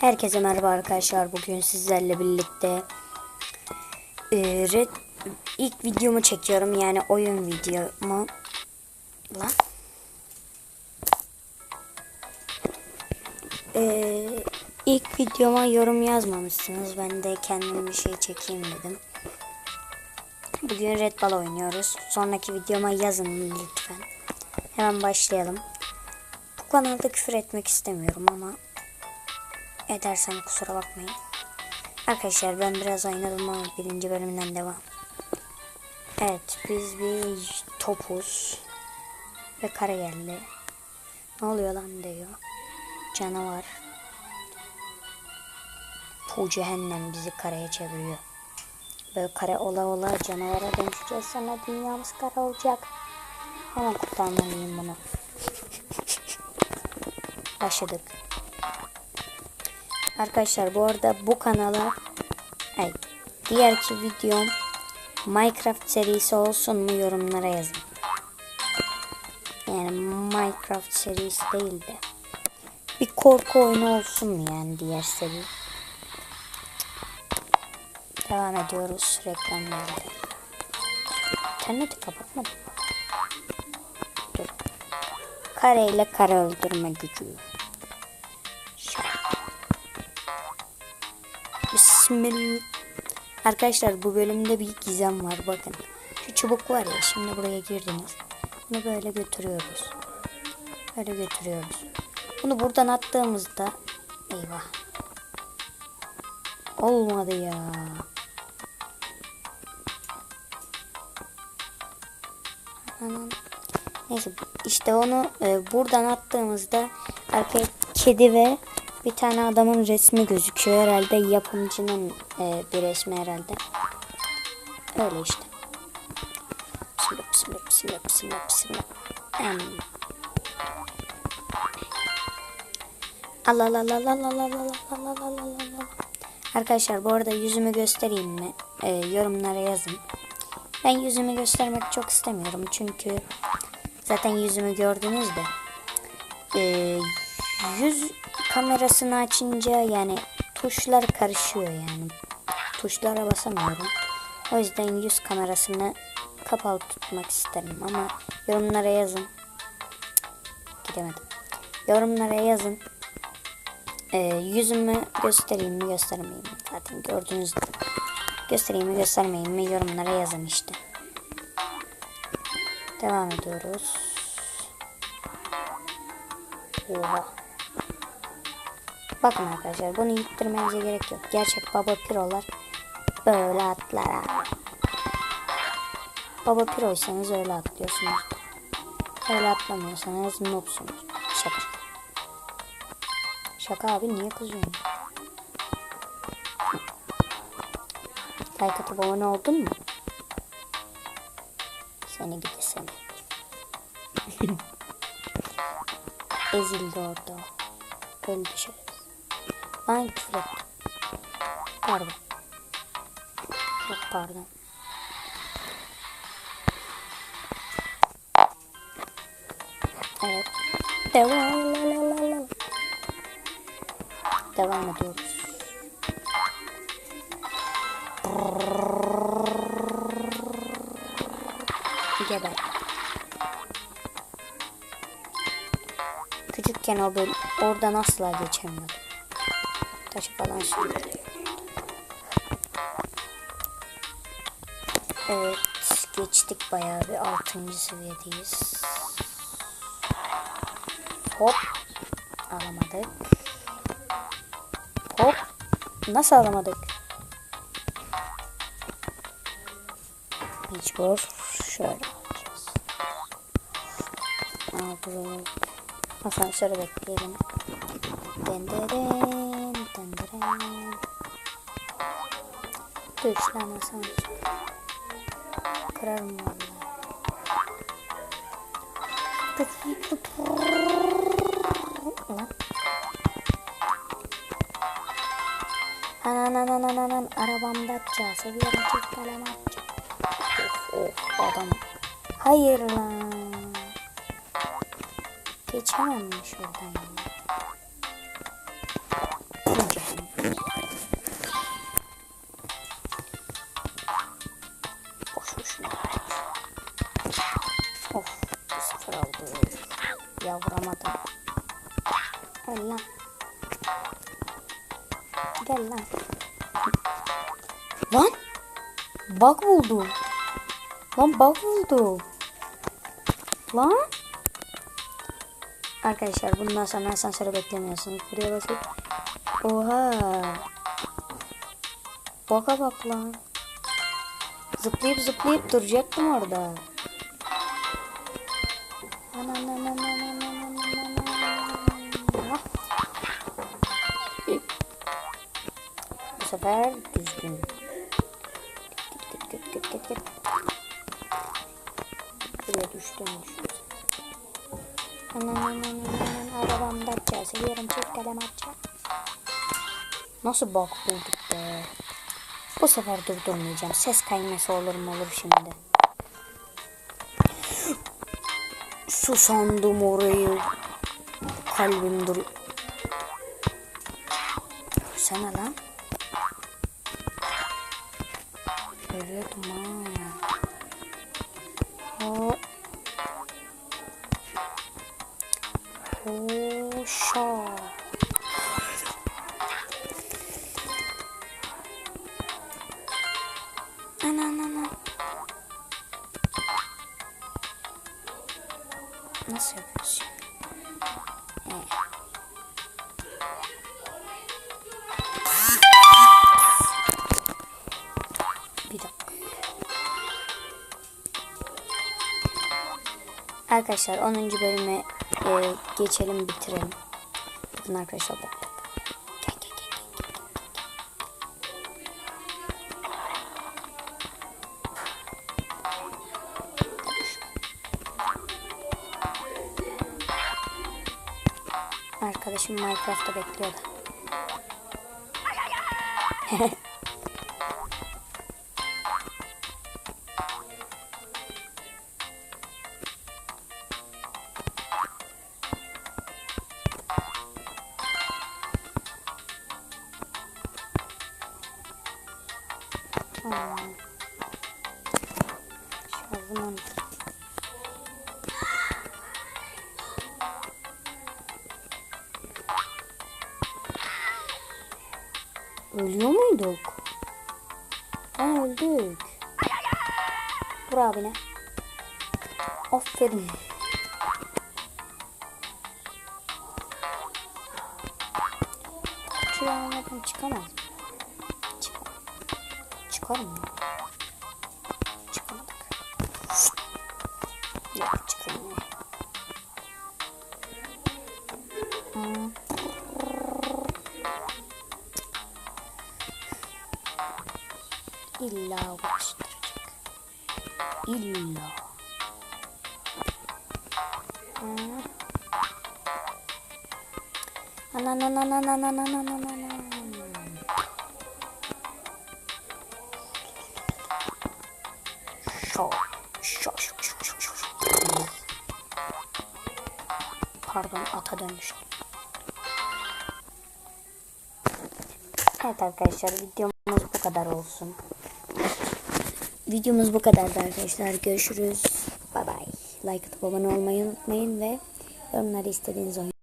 Herkese merhaba arkadaşlar. Bugün sizlerle birlikte e, Red ilk videomu çekiyorum. Yani oyun videomu. Lan. E, ilk videoma yorum yazmamışsınız. Ben de kendim bir şey çekeyim dedim. Bugün Red Ball oynuyoruz. Sonraki videoma yazın lütfen. Hemen başlayalım. Bu kanalda küfür etmek istemiyorum ama edersem kusura bakmayın. Arkadaşlar ben biraz oynadım ama birinci bölümden devam. Evet biz bir topuz ve kara geldi. Ne oluyor lan diyor. Canavar. Bu cehennem bizi karaya çeviriyor. Böyle kare ola ola canavara dönüşeceğiz sonra dünyamız kara olacak. Hemen kurtarmalıyım bunu. Başladık. Arkadaşlar bu arada bu kanala ay, diğerki videom Minecraft serisi olsun mu yorumlara yazın. Yani Minecraft serisi değil de bir korku oyunu olsun mu yani diğer seri. Devam ediyoruz reklamlarda. İnterneti kapatmadım. Dur. Kare ile kare öldürme gücü. Bismillah. Arkadaşlar bu bölümde bir gizem var bakın. Şu çubuk var ya şimdi buraya girdiniz. Bunu böyle götürüyoruz. Böyle götürüyoruz. Bunu buradan attığımızda eyvah. Olmadı ya. Neyse işte onu e, buradan attığımızda arkaya kedi ve bir tane adamın resmi gözüküyor herhalde yapımcının e, bir resmi herhalde. Öyle işte. Bismillah bismillah bismillah bismillah bismillah. Em. Allah Allah Allah Allah Allah Allah Allah Allah Allah Allah. Arkadaşlar bu arada yüzümü göstereyim mi? E, yorumlara yazın. Ben yüzümü göstermek çok istemiyorum çünkü zaten yüzümü gördünüz de. E, yüz kamerasını açınca yani tuşlar karışıyor yani. Tuşlara basamıyorum. O yüzden yüz kamerasını kapalı tutmak isterim ama yorumlara yazın. Gidemedim. Yorumlara yazın. Ee, yüzümü göstereyim mi göstermeyeyim mi? Zaten gördünüz de. Göstereyim mi göstermeyeyim mi yorumlara yazın işte. Devam ediyoruz. Oha. Bakın arkadaşlar bunu ittirmenize gerek yok. Gerçek baba pirolar böyle atlar abi. Baba piroysanız öyle atlıyorsunuz. Öyle atlamıyorsanız noobsunuz. Şaka. Şaka abi niye kızıyorsun? Like atıp abone oldun mu? Seni gidi seni. Ezildi orada. Öldü şerefsiz. Lan küfür ettim. Pardon. Çok pardon. Evet. Devam. Devam ediyoruz. Geber. Küçükken o bölüm oradan asla geçemiyordum. Taşı falan sürüyor. Evet geçtik bayağı bir 6. seviyedeyiz. Hop alamadık. Hop nasıl alamadık? Mecbur şöyle alacağız. Aldık. Asansörü bekleyelim. Denderen, Döşlemesen kırarım vallahi. Anananananan arabamda atacağız. Seviyorum çok kalem atacağım. Of of adam. Hayır lan. Geçemem mi şuradan ya? Gel lan. Gel lan. Lan. Bug buldum. Lan bug buldum. Lan. Arkadaşlar bundan sonra asansörü beklemiyorsunuz. Buraya basıp. Oha. Baka bak lan. Zıplayıp zıplayıp duracaktım orada. Bu sefer düzgün. Git git git git git. Buraya düştüm düştüm. Anan anan anan arabamda açacağız. Seviyorum çift kalem açacağız. Nasıl bak bulduk be. Bu sefer durdurmayacağım. Ses kayması olur mu olur şimdi. Susandım orayı. Kalbim dur. Sana lan. Görüyordum ha. O. Hoşa. Arkadaşlar 10. bölüme e, geçelim bitirelim. Bakın arkadaşlar bak. Arkadaşım Minecraft'ta bekliyor da. Şarjım Ölüyor muyduk? Ha öldük. Vur abine. Aferin. Şuraya almadan çıkamaz. Çıkar. Çıkar mı? Çıkamadık. İlla uğraştıracak. İlla. Hmm. Videomuz bu kadardı arkadaşlar. Görüşürüz. Bay bay. Like atıp abone olmayı unutmayın ve yorumları istediğiniz oyun